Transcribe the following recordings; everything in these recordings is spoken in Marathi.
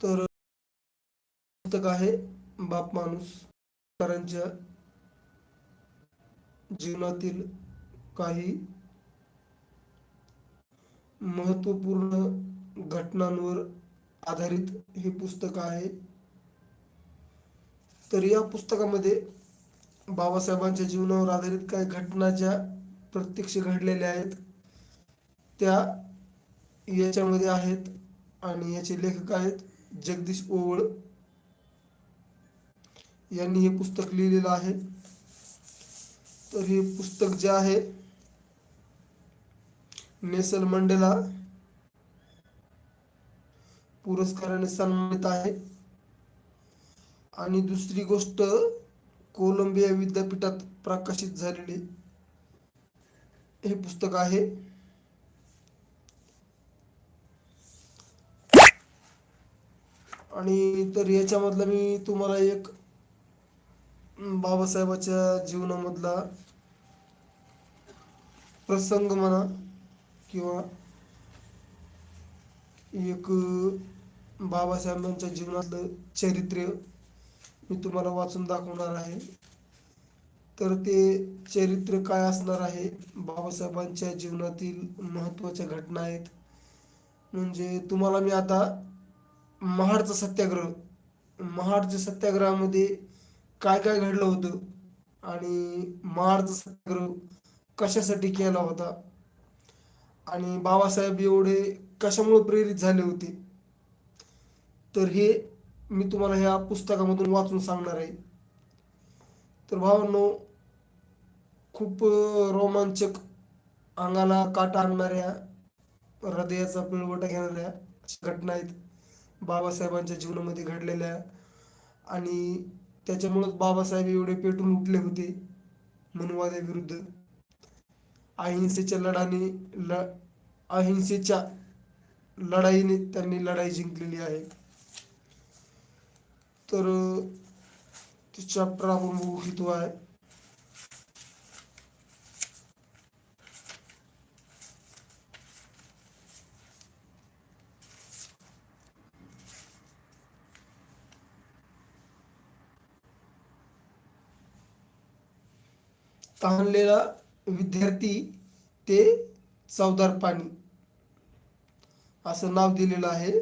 तर पुस्तक आहे बाप माणूस करांच्या जीवनातील काही महत्त्वपूर्ण घटनांवर आधारित हे पुस्तक आहे. तर या पुस्तकामध्ये बाबासाहेबांच्या जीवनावर आधारित काही घटना ज्या प्रत्यक्ष घडलेल्या आहेत त्या याच्यामध्ये आहेत आणि याचे लेखक आहेत. जगदीश ओवळ यांनी हे पुस्तक लिहिलेलं आहे. तर हे पुस्तक जे आहे नेसल मंडेला पुरस्काराने सन्मानित आहे. आणि दुसरी गोष्ट कोलंबिया विद्यापीठात प्रकाशित झालेले हे पुस्तक आहे. आणि तर याच्यामधला मी तुम्हाला एक बाबासाहेबाच्या जीवनामधला प्रसंग म्हणा किंवा एक बाबासाहेबांच्या जीवनातलं चरित्र मी तुम्हाला वाचून दाखवणार आहे. तर ते चरित्र काय असणार आहे? बाबासाहेबांच्या जीवनातील महत्त्वाच्या घटना आहेत. म्हणजे तुम्हाला मी आता महाडचा सत्याग्रह. महाडच्या सत्याग्रहामध्ये काय काय घडलं होतं आणि महाडचा सत्याग्रह कशासाठी केला होता? आणि बाबासाहेब एवढे कशामुळे प्रेरित झाले होते? तर हे मी तुम्हाला ह्या पुस्तकामधून वाचून सांगणार आहे. तर भावांनो खूप रोमांचक अंगाला काटा आणणाऱ्या हृदयाचा पिळवटा घेणाऱ्या अशा घटना आहेत. बाबासाहेबांच्या जीवनामध्ये घडलेल्या आणि त्याच्यामुळंच बाबासाहेब एवढे पेटून उठले होते विरुद्ध. अहिंसेच्या लढाने ल अहिंसेच्या लढाईने त्यांनी लढाई जिंकलेली आहे. तर तिचा आपण उघडतो आहे. तहानलेला विद्यार्थी ते चवदार पाणी. असं नाव दिलेलं आहे.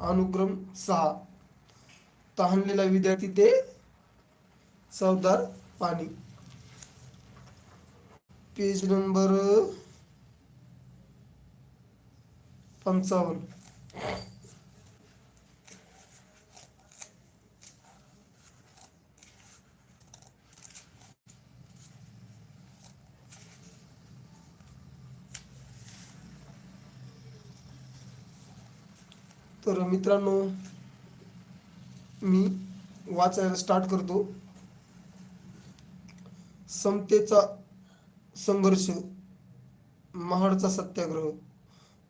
अनुक्रम सहा. तहानलेला विद्यार्थी ते चवदार पाणी. पेज नंबर पंचावन्न. तर मित्रांनो मी वाचायला स्टार्ट करतो. समतेचा संघर्ष महाडचा सत्याग्रह.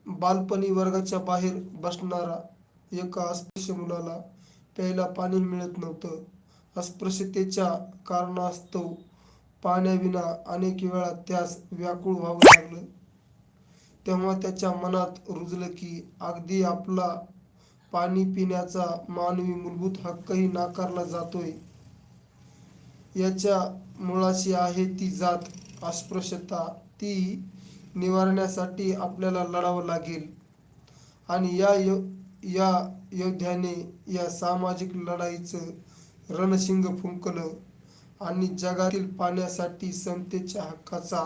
बालपणी वर्गाच्या बाहेर बसणारा एका अस्पृश्य मुलाला प्यायला पाणी मिळत नव्हतं. अस्पृश्यतेच्या कारणास्तव पाण्याविना अनेक वेळा त्यास व्याकुळ व्हावं लागलं. तेव्हा त्याच्या मनात रुजलं की अगदी आपला पाणी पिण्याचा मानवी मूलभूत हक्कही नाकारला जातोय. याच्या मुळाशी आहे ती जात अस्पृश्यता. ती निवारण्यासाठी आपल्याला लढावं लागेल. आणि या यो या योद्ध्याने या सामाजिक लढाईचं रणशिंग फुंकलं आणि जगातील पाण्यासाठी समतेच्या हक्काचा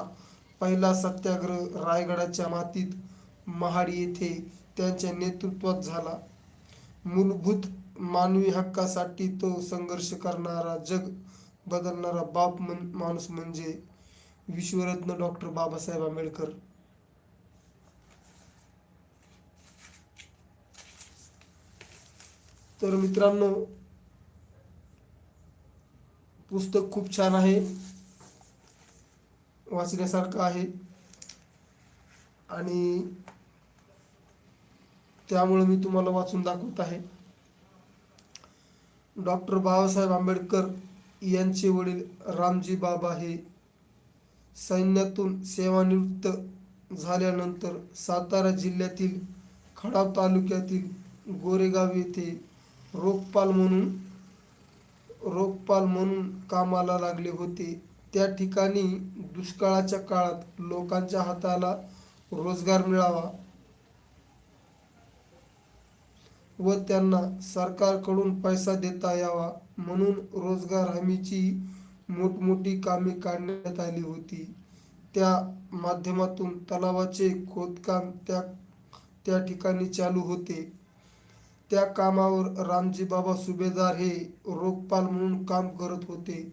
पहिला सत्याग्रह रायगडाच्या मातीत महाड येथे त्यांच्या नेतृत्वात झाला. मूलभूत मानवी हक्कासाठी तो संघर्ष करणारा जग बदलणारा बाप मन माणूस म्हणजे विश्वरत्न डॉक्टर बाबासाहेब आंबेडकर. तर मित्रांनो पुस्तक खूप छान आहे. वाचण्यासारखं आहे. आणि त्यामुळे मी तुम्हाला वाचून दाखवत आहे. डॉक्टर बाबासाहेब आंबेडकर यांचे वडील रामजी बाबा हे सैन्यातून सेवानिवृत्त झाल्यानंतर सातारा जिल्ह्यातील खडाव तालुक्यातील गोरेगाव येथे रोगपाल म्हणून रोखपाल म्हणून कामाला लागले होते. त्या ठिकाणी दुष्काळाच्या काळात लोकांच्या हाताला रोजगार मिळावा व त्यांना सरकारकडून पैसा देता यावा म्हणून रोजगार हमीची मोठमोठी कामे काढण्यात आली होती. त्या माध्यमातून तलावाचे खोदकाम त्या त्या ठिकाणी चालू होते. त्या कामावर रामजी बाबा सुभेदार हे रोखपाल म्हणून काम करत होते.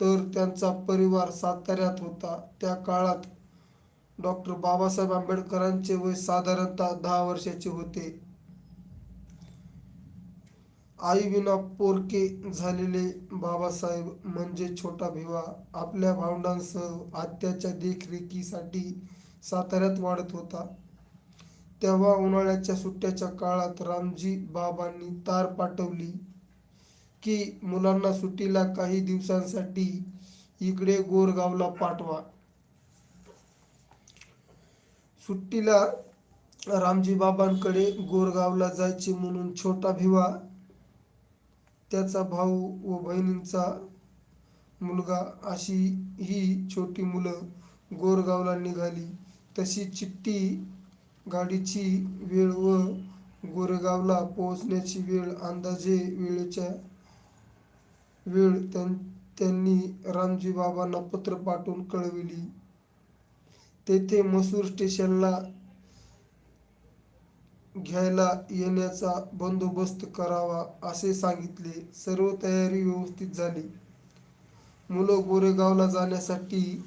तर त्यांचा परिवार साताऱ्यात होता. त्या काळात डॉक्टर बाबासाहेब आंबेडकरांचे वय साधारणतः दहा वर्षाचे होते. आईविना पोरके झालेले बाबासाहेब म्हणजे छोटा भिवा आपल्या भावंडांसह आत्याच्या देखरेखीसाठी साताऱ्यात वाढत होता. तेव्हा उन्हाळ्याच्या सुट्ट्याच्या काळात रामजी बाबांनी तार पाठवली की मुलांना सुट्टीला काही दिवसांसाठी इकडे गोरगावला पाठवा. सुट्टीला रामजी बाबांकडे गोरगावला जायचे म्हणून छोटा भिवा त्याचा भाऊ व बहिणींचा मुलगा अशी ही छोटी मुलं गोरगावला निघाली. तशी चिठ्ठी गाडीची वेळ व गोरेगावला पोहोचण्याची वेळ अंदाजे वेळेच्या वेळ त्यां त्यांनी रामजी बाबांना पत्र पाठवून कळविली. तेथे मसूर स्टेशनला घ्यायला येण्याचा बंदोबस्त करावा असे सांगितले. सर्व तयारी व्यवस्थित झाली. मुलं गोरेगावला जाण्यासाठी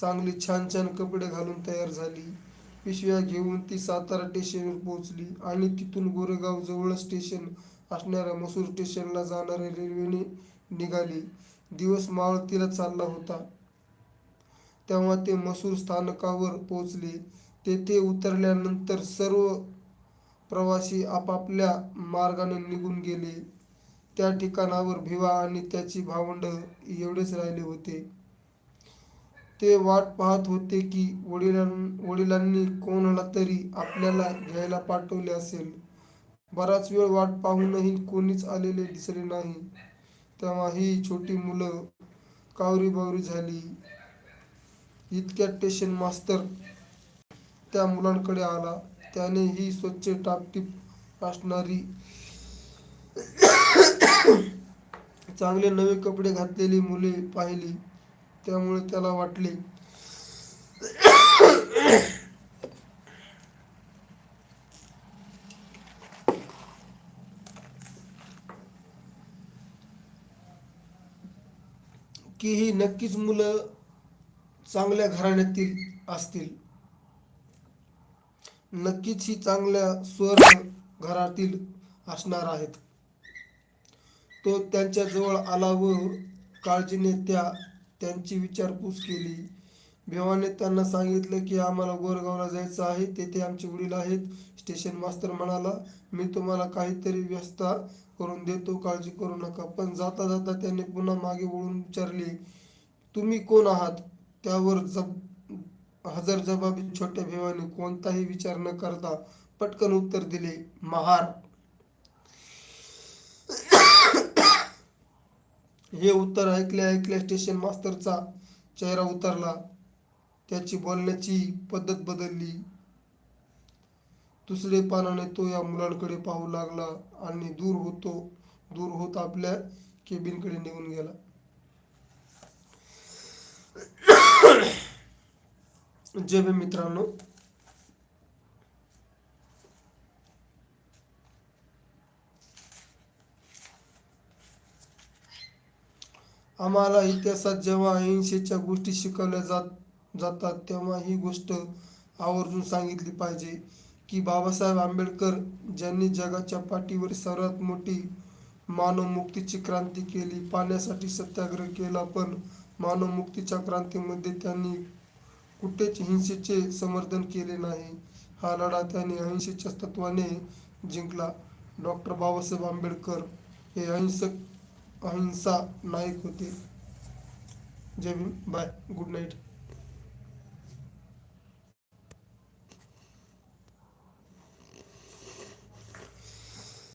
चांगली छान छान कपडे घालून तयार झाली. पिशव्या घेऊन ती सातारा स्टेशनवर पोहोचली आणि तिथून गोरेगाव जवळ स्टेशन असणाऱ्या मसूर स्टेशनला जाणाऱ्या रेल्वेने निघाली. दिवस मावळतीला चालला होता. तेव्हा ते मसूर स्थानकावर पोहोचले. तेथे उतरल्यानंतर सर्व प्रवासी आपापल्या मार्गाने निघून गेले. त्या ठिकाणावर भिवा आणि त्याची भावंड एवढेच राहिले होते. ते वाट पाहत होते की वडिलां वडिलांनी कोणाला तरी आपल्याला घ्यायला पाठवले असेल. बराच वेळ वाट पाहूनही कोणीच आलेले दिसले नाही. तेव्हा ही छोटी मुलं कावरी बावरी झाली. इतक्यात स्टेशन मास्तर त्या मुलांकडे आला. त्याने ही स्वच्छ टापटीप असणारी चांगले नवे कपडे घातलेली मुले पाहिली. त्यामुळे त्याला वाटले. की ही नक्कीच मुलं चांगल्या घराण्यातील असतील. नक्कीच ही चांगल्या स्वर घरातील असणार आहेत. तो त्यांच्याजवळ आला व काळजीने त्या त्यांची विचारपूस केली. भेवाने त्यांना सांगितलं की आम्हाला गोरगावला जायचं आहे. तेथे आमचे वडील आहेत. स्टेशन मास्तर म्हणाला मी तुम्हाला काहीतरी व्यवस्था करून देतो. काळजी करू नका. पण जाता जाता त्याने पुन्हा मागे वळून विचारले तुम्ही कोण आहात? त्यावर जब हजर जबाबी छोट्या भिवाने कोणताही विचार न करता पटकन उत्तर दिले महार. हे उत्तर ऐकल्या ऐकल्या स्टेशन मास्तरचा चेहरा उतरला. त्याची बोलण्याची पद्धत बदलली. दुसरेपणाने तो या मुलांकडे पाहू लागला आणि दूर होतो दूर होत आपल्या केबिनकडे निघून गेला. जे बी मित्रांनो. आम्हाला इतिहासात जेव्हा अहिंसेच्या गोष्टी शिकवल्या जात जातात तेव्हा ही गोष्ट आवर्जून सांगितली पाहिजे की बाबासाहेब आंबेडकर ज्यांनी जगाच्या पाठीवर सर्वात मोठी मानवमुक्तीची क्रांती केली पाण्यासाठी सत्याग्रह केला पण मानवमुक्तीच्या क्रांतीमध्ये त्यांनी कुठेच हिंसेचे समर्थन केले नाही. हा लढा त्याने अहिंसेच्या तत्वाने जिंकला. डॉक्टर बाबासाहेब आंबेडकर हे अहिंसक अहिंसा नायक होते. Jai Bhim. Bye. Good night.